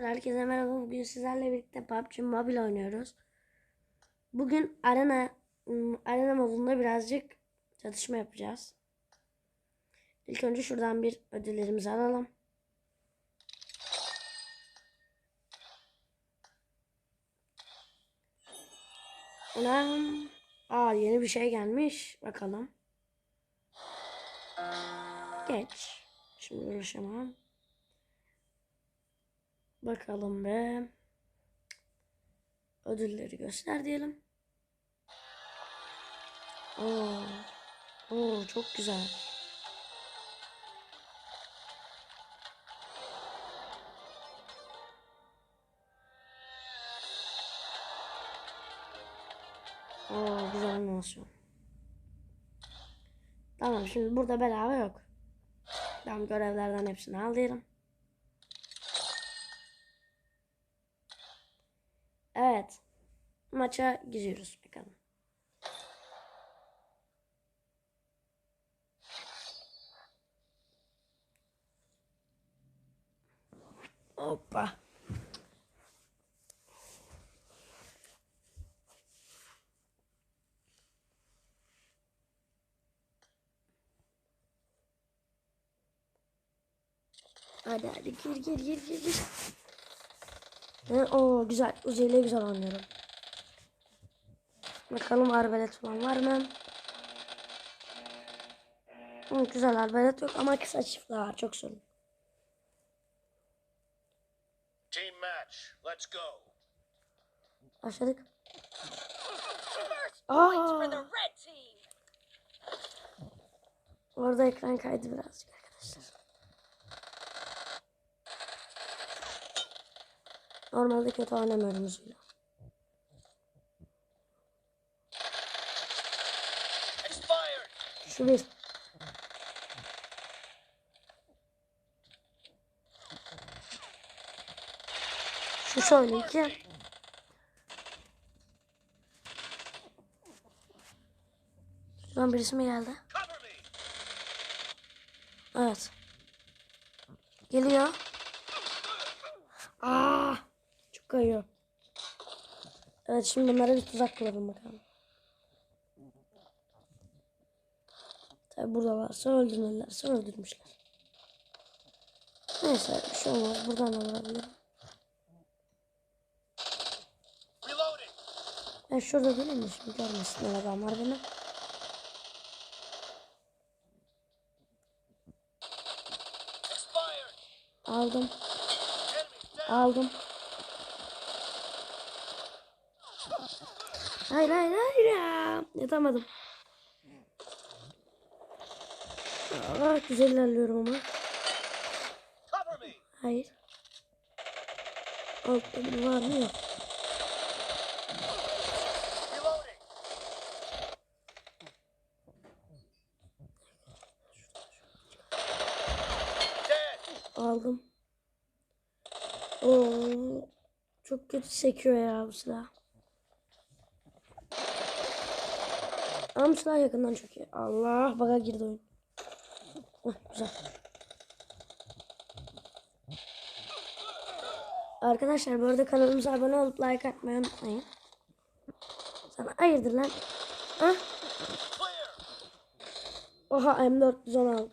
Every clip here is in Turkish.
Herkese merhaba. Bugün sizlerle birlikte PUBG Mobile oynuyoruz. Bugün arena ım, arena modunda birazcık çatışma yapacağız. İlk önce şuradan bir ödüllerimizi alalım. Ulan Aa yeni bir şey gelmiş. Bakalım. Geç. Şimdi uğraşamam. Bakalım be. Ödülleri göster diyelim. Oo. Oo çok güzel. Oo güzel animasyon. Tamam şimdi burada bedava yok. Tamam görevlerden hepsini al diyelim. Evet. Maça giriyoruz bakalım. Hoppa. Hadi hadi gir gir gir gir gir. O güzel. Uzi ile güzel oynuyorum. Bakalım arbelet falan var mı? Hı, güzel arbelet yok ama kısa çiftler var. Çok sorun. Team match. Let's go. Başladık. Aa, the red team. orada ekran kaydı birazcık arkadaşlar. Normalde kötü oynamıyorum Uzi'yle. Expired. Şu şöyle iki. Şuradan birisi mi geldi? Evet. Geliyor. Aa, çok kayıyor. Evet şimdi bunlara bir tuzak kuralım bakalım. Tabi burada varsa öldürürlerse öldürmüşler. Neyse bir şey olmaz. Buradan da. Ben şurada durayım mı şimdi görmesinler adamlar beni. Aldım. Aldım. Hayır hayır hayır ya. Yatamadım. Aa, güzel ilerliyorum ama. Hayır. Altta biri var mı yok. Aldım. Oo, çok kötü sekiyor ya bu silah. Ama silah yakından çok iyi. Allah baga girdi oyun. Güzel. Arkadaşlar bu arada kanalımıza abone olup like atmayı unutmayın. Sana hayırdır lan? Ah, oha M416.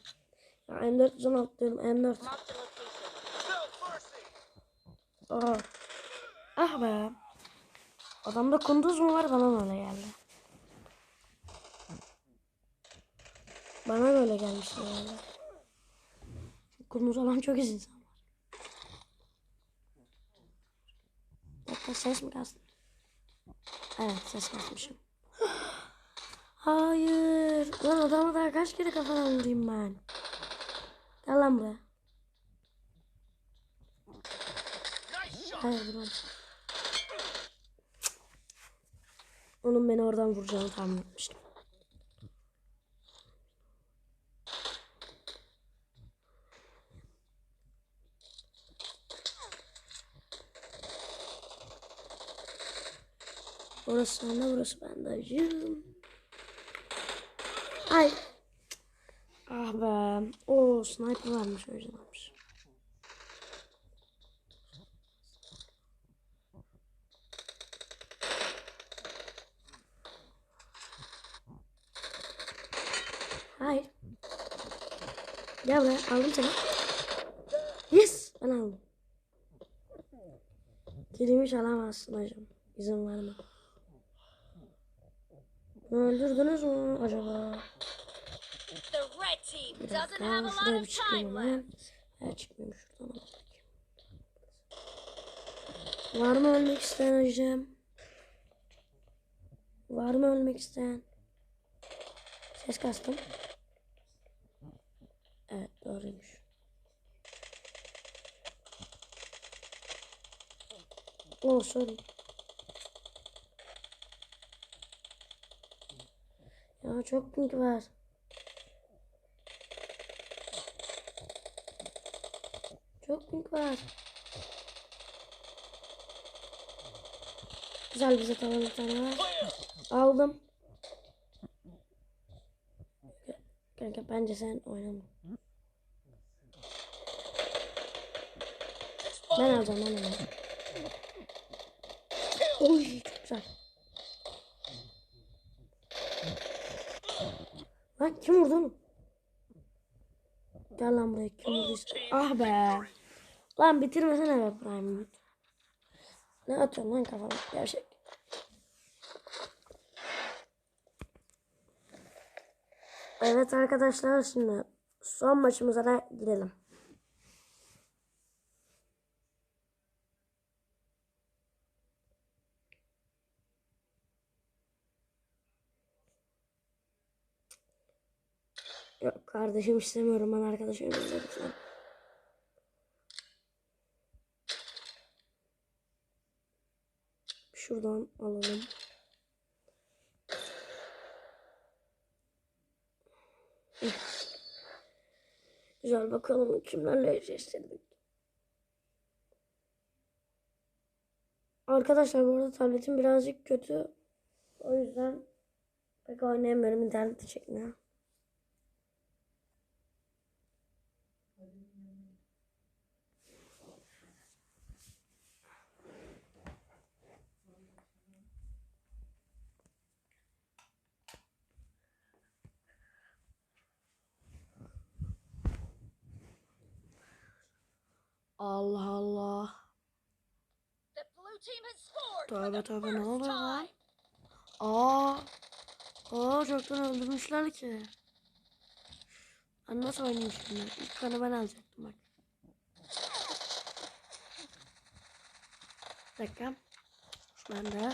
Ya M416 diyorum M4. Mark the location. No mercy. Aa. Ah be. Adamda kunduz mu var bana öyle geldi? Bana böyle gelmişti yani. Kunduz olan çok insan var. Dakika ses mi kastım? Evet ses kasmışım. Hayır. Lan adama daha kaç kere kafadan vurayım ben. Gel lan buraya. Hayır durmam. Onun beni oradan vuracağını tahmin etmiştim. Orası sende burası bende acım. Ay. Ah be. O sniper varmış önceden varmış. Hayır. Gel buraya aldım seni. Yes ben aldım. Kilimi çalamazsın hocam. İzin vermem. Öldürdünüz mü acaba? The red team Bir doesn't dakika have a şuraya lot bir of çıkayım time ben. Ha çıkmıyorum şuradan. Var mı ölmek isteyen hocam? Var mı ölmek isteyen? Ses kastım. Evet doğruymuş. Oh sorry. Ya çok pink var. Çok pink var. Güzel bize tamam bir tane var. Aldım. Kanka bence sen oynama. Ben alacağım. Kill. Oy çok güzel. Lan kim vurdu onu? Gel lan buraya kim vurduysa. Ah be. Lan bitirmesene be Prime. Ne atıyorsun lan kafana? Gerçek. Evet arkadaşlar şimdi son maçımıza da gidelim. Yok kardeşim istemiyorum ben arkadaşım lütfen. Şuradan alalım. Güzel bakalım kimlerle eşleştirdik. Arkadaşlar bu arada tabletim birazcık kötü. O yüzden pek oynayamıyorum internette çekmiyor. Allah Allah. The blue team has scored for Tövbe tövbe ne oluyor lan? Aa. Aa çoktan öldürmüşler ki. Ben nasıl oynayayım şimdi? İlk kanı ben alacaktım bak. Bir dakika. Ben de.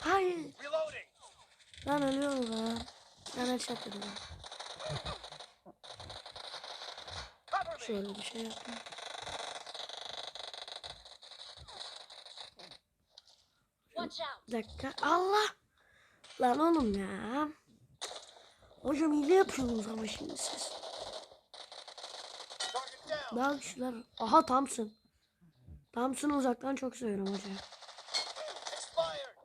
Hayır. Reloading. Ben ölüyorum lan. Ben headshot dedim. Şöyle bir şey yapayım. Bir dakika. Allah. Lan oğlum ya. Hocam hile yapıyorsunuz ama şimdi siz. Daha güçlüler. Aha Thompson. Thompson'ı uzaktan çok seviyorum hoca. Expired.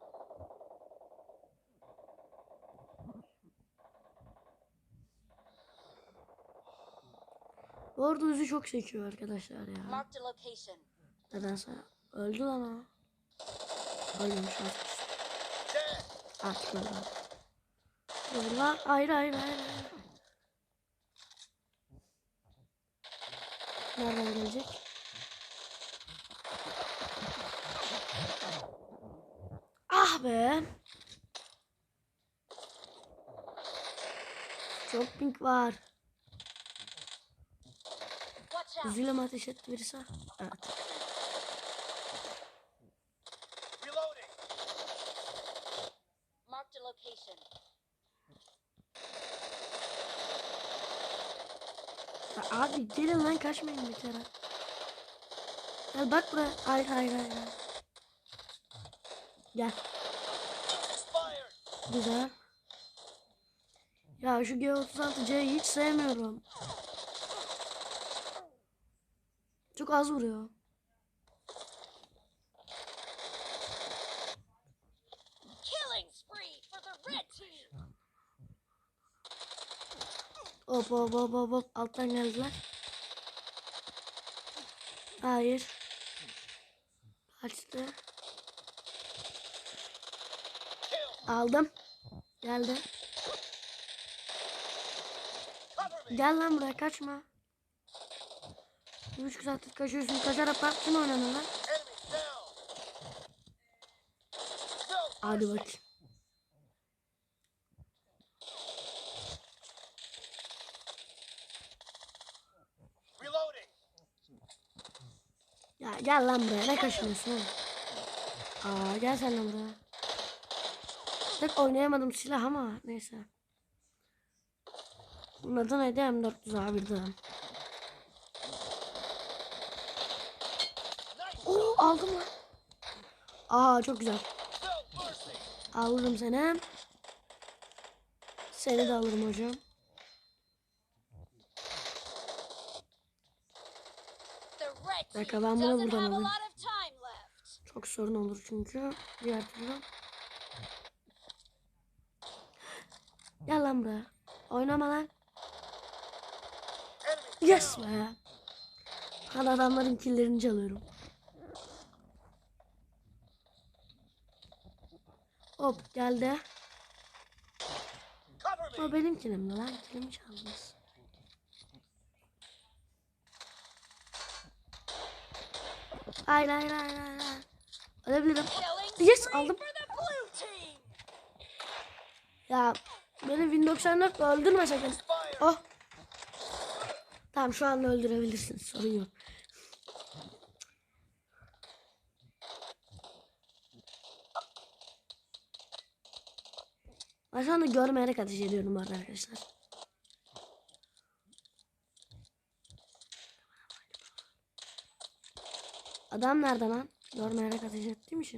Bu arada çok sekiyor arkadaşlar ya. Nedense. Öldü lan o. Ölmemiş artık. Artık öldü. Lan. Hayır hayır hayır. Nereden gelecek? Ah be. Çok pink var. Mi ateş etti birisi? Evet. Gelin lan kaçmayın bir kere. Gel bak buraya. Hayır hayır hayır. Gel. Güzel. Ya şu G36C'yi hiç sevmiyorum. Çok az vuruyor. Hop hop hop hop hop. Alttan geldiler. Hayır. Kill. Aldım. Geldi. Gel lan buraya kaçma. Buçuk saattir kaçıyorsun. Kaçarak down. No Hadi bakayım. Ya gel lan buraya. Ne oğlum? Aa gel sen lan buraya. Tek oynayamadım silah ama neyse. Bunun adı neydi? M400 abi de. Nice. Oo aldım lan. Aa çok güzel. Alırım seni. Seni de alırım hocam. Dakika, ben bunu buradan alayım. Çok sorun olur çünkü. Diğer türlü. Gel lan buraya. Oynama lan. Yes be. Hadi adamların killerini çalıyorum. Hop geldi. O benim kilimdi lan. Kilimi çaldınız. Hayır hayır hayır hayır. Killing Yes, aldım. Ya beni Win 94 öldürme sakın. Oh. Tamam şu anda öldürebilirsiniz. Sorun yok. Ben şu anda görmeyerek ateş ediyorum bu arada arkadaşlar. Adam nerede lan? Görmeyerek ateş is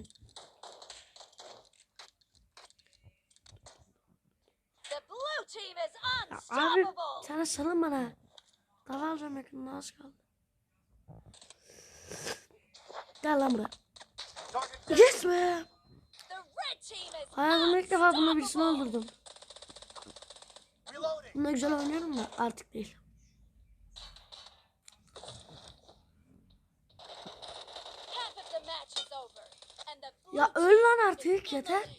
Ya abi sana salın bana. Dava alacağım yakında az kaldı. Gel lan buraya. Yes be. Hayatımda ilk defa bununla birisini öldürdüm. Bununla güzel oynuyorum da artık değil. Ya öl lan artık yeter.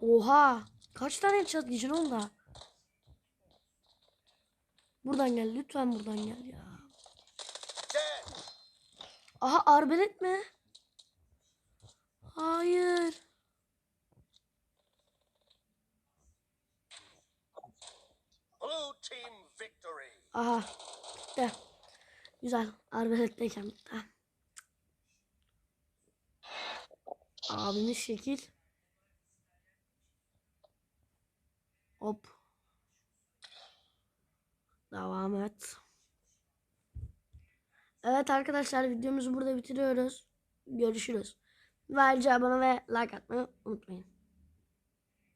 Oha. Kaç tane çat gücün oldu da. Buradan gel lütfen buradan gel ya. Aha arbelet mi? Hayır. Aha. Bitti. Güzel. Arbeletteyken bitti. Abimiz şekil. Hop. Devam et. Evet arkadaşlar videomuzu burada bitiriyoruz. Görüşürüz. Ve ayrıca abone ve like atmayı unutmayın.